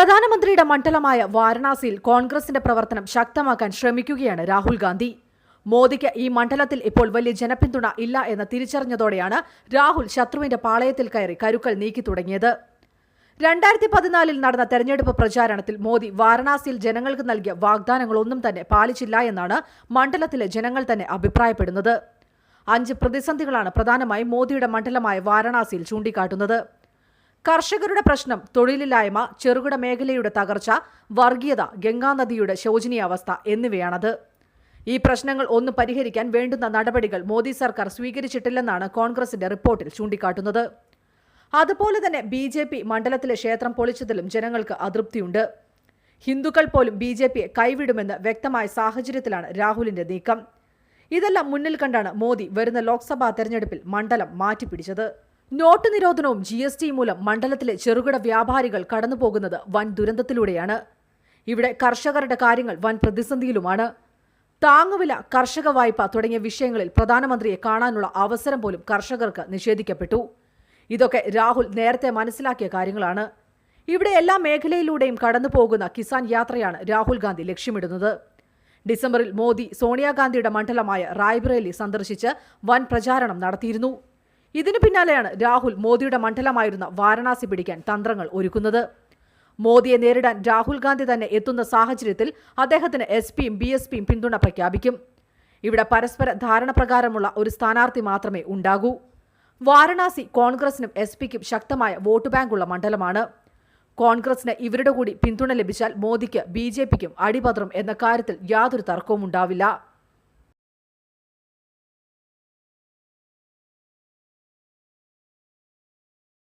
പ്രധാനമന്ത്രിയുടെ മണ്ഡലമായ വാരണാസിയിൽ കോൺഗ്രസിന്റെ പ്രവർത്തനം ശക്തമാക്കാൻ ശ്രമിക്കുകയാണ് രാഹുൽ ഗാന്ധി. മോദിക്ക് ഈ മണ്ഡലത്തിൽ ഇപ്പോൾ വലിയ ജനപിന്തുണ ഇല്ല എന്ന് തിരിച്ചറിഞ്ഞതോടെയാണ് രാഹുൽ ശത്രുവിന്റെ പാളയത്തിൽ കയറി കരുക്കൾ നീക്കി തുടങ്ങിയത്. രണ്ടായിരത്തി പതിനാലിൽ നടന്ന തെരഞ്ഞെടുപ്പ് പ്രചാരണത്തിൽ മോദി വാരണാസിയിൽ ജനങ്ങൾക്ക് നൽകിയ വാഗ്ദാനങ്ങളൊന്നും തന്നെ പാലിച്ചില്ല എന്നാണ് മണ്ഡലത്തിലെ ജനങ്ങൾ തന്നെ അഭിപ്രായപ്പെടുന്നത്. അഞ്ച് പ്രതിസന്ധികളാണ് പ്രധാനമായും മോദിയുടെ മണ്ഡലമായ വാരണാസിയിൽ ചൂണ്ടിക്കാട്ടുന്നത്. കർഷകരുടെ പ്രശ്നം തൊഴിലില്ലായ്മ ചെറുകിട മേഖലയുടെ തകർച്ച വർഗീയത ഗംഗാനദിയുടെ ശോചനീയാവസ്ഥ എന്നിവയാണത്. ഈ പ്രശ്നങ്ങൾ ഒന്ന് പരിഹരിക്കാൻ വേണ്ടുന്ന നടപടികൾ മോദി സർക്കാർ സ്വീകരിച്ചിട്ടില്ലെന്നാണ് കോൺഗ്രസിന്റെ റിപ്പോർട്ടിൽ ചൂണ്ടിക്കാട്ടുന്നത്. അതുപോലെ തന്നെ ബി ജെ പി മണ്ഡലത്തിലെ ക്ഷേത്രം പൊളിച്ചതിലും ജനങ്ങൾക്ക് അതൃപ്തിയുണ്ട്. ഹിന്ദുക്കൾ പോലും ബി ജെ പിയെ കൈവിടുമെന്ന് വ്യക്തമായ സാഹചര്യത്തിലാണ് രാഹുലിന്റെ നീക്കം. ഇതെല്ലാം മുന്നിൽ കണ്ടാണ് മോദി വരുന്ന ലോക്സഭാ തെരഞ്ഞെടുപ്പിൽ മണ്ഡലം മാറ്റിപ്പിടിച്ചത്. നോട്ട് നിരോധനവും ജി എസ് ടി മൂലം മണ്ഡലത്തിലെ ചെറുകിട വ്യാപാരികൾ കടന്നുപോകുന്നത് വൻ ദുരന്തത്തിലൂടെയാണ്. ഇവിടെ കർഷകരുടെ കാര്യങ്ങൾ വൻ പ്രതിസന്ധിയിലുമാണ്. താങ്ങുവില കർഷക വായ്പ തുടങ്ങിയ വിഷയങ്ങളിൽ പ്രധാനമന്ത്രിയെ കാണാനുള്ള അവസരം പോലും കർഷകർക്ക് നിഷേധിക്കപ്പെട്ടു. ഇതൊക്കെ രാഹുൽ നേരത്തെ മനസ്സിലാക്കിയ കാര്യങ്ങളാണ്. ഇവിടെ എല്ലാ മേഖലയിലൂടെയും കടന്നുപോകുന്ന കിസാൻ യാത്രയാണ് രാഹുൽ ഗാന്ധി ലക്ഷ്യമിടുന്നത്. ഡിസംബറിൽ മോദി സോണിയാഗാന്ധിയുടെ മണ്ഡലമായ റായ്ബറേലി സന്ദർശിച്ച് വൻ പ്രചാരണം നടത്തിയിരുന്നു. ഇതിനു പിന്നാലെയാണ് രാഹുൽ മോദിയുടെ മണ്ഡലമായിരുന്ന വാരണാസി പിടിക്കാൻ തന്ത്രങ്ങൾ ഒരുക്കുന്നത്. മോദിയെ നേരിടാൻ രാഹുൽ ഗാന്ധി തന്നെ എത്തുന്ന സാഹചര്യത്തിൽ അദ്ദേഹത്തിന് എസ് പിയും ബി എസ് പിയും പിന്തുണ പ്രഖ്യാപിക്കും. ഇവിടെ പരസ്പര ധാരണ പ്രകാരമുള്ള ഒരു സ്ഥാനാർത്ഥി മാത്രമേ ഉണ്ടാകൂ. വാരണാസി കോൺഗ്രസിനും എസ് പിക്കും ശക്തമായ വോട്ട് ബാങ്കുള്ള മണ്ഡലമാണ്. കോൺഗ്രസിന് ഇവരുടെ കൂടി പിന്തുണ ലഭിച്ചാൽ മോദിക്ക് ബി ജെ പിക്കും അടിപതറും എന്ന കാര്യത്തിൽ യാതൊരു തർക്കവും ഉണ്ടാവില്ല.